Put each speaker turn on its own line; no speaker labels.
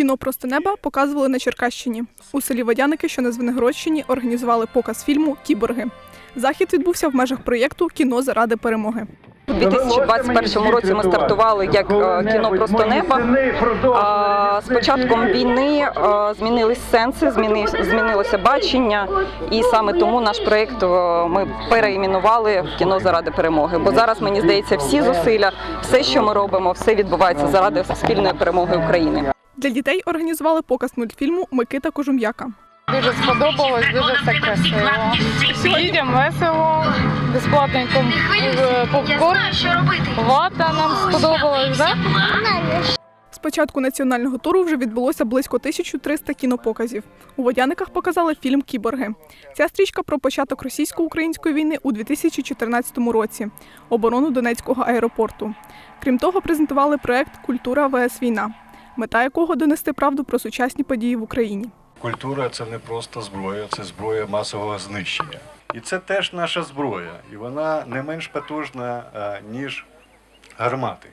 Кіно просто неба показували на Черкащині. У селі Водяники, що на Звенигородщині, організували показ фільму Кіборги. Захід відбувся в межах проєкту Кіно заради перемоги.
У 2021 році ми стартували як е, кіно просто неба. З початком війни е, змінились сенси, зміни- змінилося бачення, і саме тому наш проєкт е, ми переіменували в кіно заради перемоги. Бо зараз мені здається, всі зусилля, все, що ми робимо, все відбувається заради спільної перемоги України.
Для дітей організували показ мультфільму Микита Кожум'яка.
Дуже сподобалось, дуже все красиво. Дітям весело, безплатненько е, попкорн. Вата нам сподобалась, да?
З початку національного туру вже відбулося близько 1300 кінопоказів. У Водяниках показали фільм Кіборги. Ця стрічка про початок російсько-української війни у 2014 році, оборону Донецького аеропорту. Крім того, презентували проект Культура ВС Війна, мета якого донести правду про сучасні події в Україні.
Культура це не просто зброя, це зброя масового знищення. І це теж наша зброя, і вона не менш потужна, е, ніж гармати.